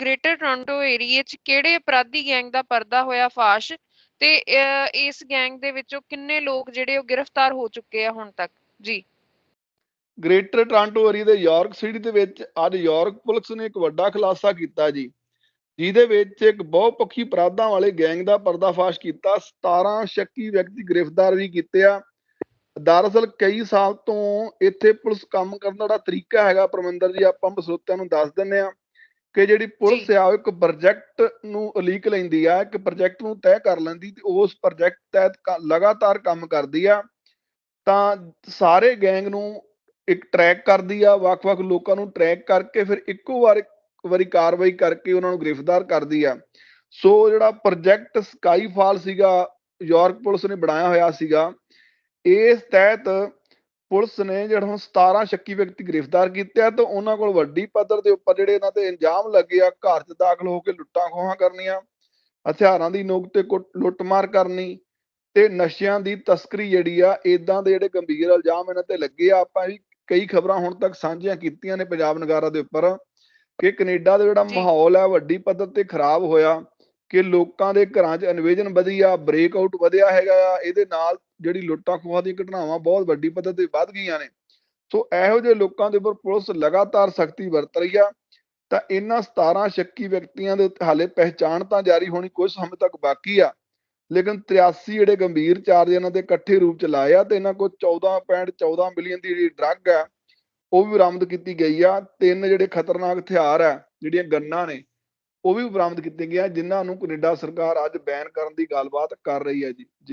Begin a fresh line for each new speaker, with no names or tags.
Greater Toronto ਏਰੀਏ 'ਚ ਕਿਹੜੇ ਅਪਰਾਧੀ ਗੈਂਗ ਦਾ ਪਰਦਾ ਹੋਇਆ ਫਾਸ਼? ਤੇ ਇਸ ਗੈਂਗ ਦੇ ਵਿੱਚੋਂ ਕਿੰਨੇ ਲੋਕ ਜਿਹੜੇ ਉਹ ਗ੍ਰਿਫਤਾਰ ਹੋ ਚੁੱਕੇ ਆ ਹੁਣ ਤੱਕ? ਜੀ।
ਗ੍ਰੇਟਰ ਟੋਰਾਂਟੋ ਏਰੀਆ ਦੇ ਯਾਰਕ ਸਿਟੀ ਦੇ ਵਿੱਚ ਅੱਜ ਯਾਰਕ ਪੁਲਿਸ ਨੇ ਇੱਕ ਵੱਡਾ ਖੁਲਾਸਾ ਕੀਤਾ ਜੀ, ਜਿਹਦੇ ਵਿੱਚ ਇੱਕ ਬਹੁਪੱਖੀ ਅਪਰਾਧਾਂ ਵਾਲੇ ਗੈਂਗ ਦਾ ਪਰਦਾਫਾਸ਼ ਕੀਤਾ। 17 ਸ਼ੱਕੀ ਵਿਅਕਤੀ ਗ੍ਰਿਫਤਾਰ ਵੀ ਕੀਤੇ ਆ। ਦਰਅਸਲ ਕਈ ਸਾਲ ਤੋਂ ਇੱਥੇ ਪੁਲਿਸ ਕੰਮ ਕਰਨ ਦਾ ਤਰੀਕਾ ਹੈਗਾ। ਪਰਮਿੰਦਰ ਜੀ, ਆਪਾਂ ਬਸੋਤਿਆਂ ਨੂੰ ਦੱਸ ਦਿੰਨੇ ਆ ਕਿ ਜਿਹੜੀ ਪੁਲਿਸ। ਆ ਉਹ ਇੱਕ ਪ੍ਰੋਜੈਕਟ ਨੂੰ ਅਲੀਕ ਲੈਂਦੀ ਆ ਇੱਕ ਪ੍ਰੋਜੈਕਟ ਨੂੰ ਤੈਅ ਕਰ ਲੈਂਦੀ ਤੇ ਉਸ ਪ੍ਰੋਜੈਕਟ ਤਹਿਤ ਲਗਾਤਾਰ ਕੰਮ ਕਰਦੀ ਆ ਤਾਂ ਸਾਰੇ ਗੈਂਗ ਨੂੰ ਇੱਕ ਟਰੈਕ ਕਰਦੀ ਆ ਵੱਖ-ਵੱਖ ਲੋਕਾਂ ਨੂੰ ਟਰੈਕ ਕਰਕੇ ਫਿਰ ਇੱਕੋ ਵਾਰ ਇੱਕ ਵਾਰੀ ਕਾਰਵਾਈ ਕਰਕੇ ਉਹਨਾਂ ਨੂੰ ਗ੍ਰਿਫਤਾਰ ਕਰਦੀ ਆ ਸੋ ਜਿਹੜਾ ਪ੍ਰੋਜੈਕਟ ਸਕਾਈਫਾਲ ਸੀਗਾ ਯਾਰਕ ਪੁਲਿਸ ਨੇ ਬਣਾਇਆ ਹੋਇਆ ਸੀਗਾ ਇਸ ਤਹਿਤ ਪੁਲਿਸ ਨੇ ਜਿਹੜਾ ਹੁਣ 17 ਸ਼ੱਕੀ ਵਿਅਕਤੀ ਗ੍ਰਿਫਤਾਰ ਕੀਤੇ ਆ ਤੇ ਉਹਨਾਂ ਕੋਲ ਵੱਡੀ ਪੱਧਰ ਦੇ ਉੱਪਰ ਜਿਹੜੇ ਇਹਨਾਂ ਤੇ ਇਲਜ਼ਾਮ ਲੱਗੇ ਆ ਘਰ 'ਚ ਦਾਖਲ ਹੋ ਕੇ ਲੁੱਟਾਂ ਖੋਹਾਂ ਕਰਨੀਆਂ ਹਥਿਆਰਾਂ ਦੀ ਨੋਕ ਤੇ ਲੁੱਟਮਾਰ ਕਰਨੀ ਤੇ ਨਸ਼ਿਆਂ ਦੀ ਤਸਕਰੀ ਜਿਹੜੀ ਆ ਇਦਾਂ ਦੇ ਜਿਹੜੇ ਗੰਭੀਰ ਇਲਜ਼ਾਮ ਇਹਨਾਂ ਤੇ ਲੱਗੇ ਆ ਆਪਾਂ ਵੀ ਕਈ ਖਬਰਾਂ ਹੁਣ ਤੱਕ ਸਾਂਝੀਆਂ ਕੀਤੀਆਂ ਨੇ ਪੰਜਾਬ ਨਗਾਰਾ ਦੇ ਉੱਪਰ ਕਿ ਕੈਨੇਡਾ ਦਾ ਜਿਹੜਾ। ਮਾਹੌਲ ਹੈ ਵੱਡੀ ਪੱਧਰ ਤੇ ਖਰਾਬ ਹੋਇਆ ਕਿ ਲੋਕਾਂ ਦੇ ਘਰਾਂ 'ਚ ਇਨਵੇਜਨ ਵਧੀ ਆ ਬ੍ਰੇਕਆਊਟ ਵਧਿਆ ਹੈਗਾ ਆ ਇਹਦੇ ਨਾਲ ਜਿਹੜੀ ਲੁੱਟਾਂ ਖੋਹਾਂ ਦੀਆਂ ਘਟਨਾਵਾਂ ਬਹੁਤ ਵੱਡੀ ਪੱਧਰ ਤੇ ਵੱਧ ਗਈਆਂ ਨੇ। ਸੋ ਇਹੋ ਜਿਹੇ ਲੋਕਾਂ ਦੇ ਉੱਪਰ ਪੁਲਿਸ ਲਗਾਤਾਰ ਸਖਤੀ ਵਰਤ ਰਹੀ ਆ। ਤਾਂ ਇਹਨਾਂ 17 ਸ਼ੱਕੀ ਵਿਅਕਤੀਆਂ ਦੇ ਉੱਤੇ ਹਾਲੇ ਪਹਿਚਾਣ ਤਾਂ ਜਾਰੀ ਹੋਣੀ ਕੁਝ ਸਮੇਂ ਤੱਕ ਬਾਕੀ ਆ। ਲੇਕਿਨ 83 ਜਿਹੜੇ ਗੰਭੀਰ ਚਾਰਜ ਇਹਨਾਂ ਦੇ ਇਕੱਠੇ ਰੂਪ ਚ ਲਾਏ ਆ ਤੇ ਇਹਨਾਂ ਕੋਲ 14.14 ਮਿਲੀਅਨ ਦੀ ਜਿਹੜੀ ਡਰੱਗ ਆ, ਉਹ ਵੀ ਬਰਾਮਦ ਕੀਤੀ ਗਈ ਆ। ਤਿੰਨ ਜਿਹੜੇ ਖਤਰਨਾਕ ਹਥਿਆਰ ਆ, ਜਿਹੜੀਆਂ ਗੰਨਾਂ ਨੇ, ਉਹ ਵੀ ਬਰਾਮਦ ਕੀਤੇ ਗਏ ਆ ਜਿਨ੍ਹਾਂ ਨੂੰ ਕੈਨੇਡਾ ਸਰਕਾਰ ਅੱਜ ਬੈਨ ਕਰਨ ਦੀ ਗੱਲਬਾਤ ਕਰ ਰਹੀ ਹੈ ਜੀ ਜੀ।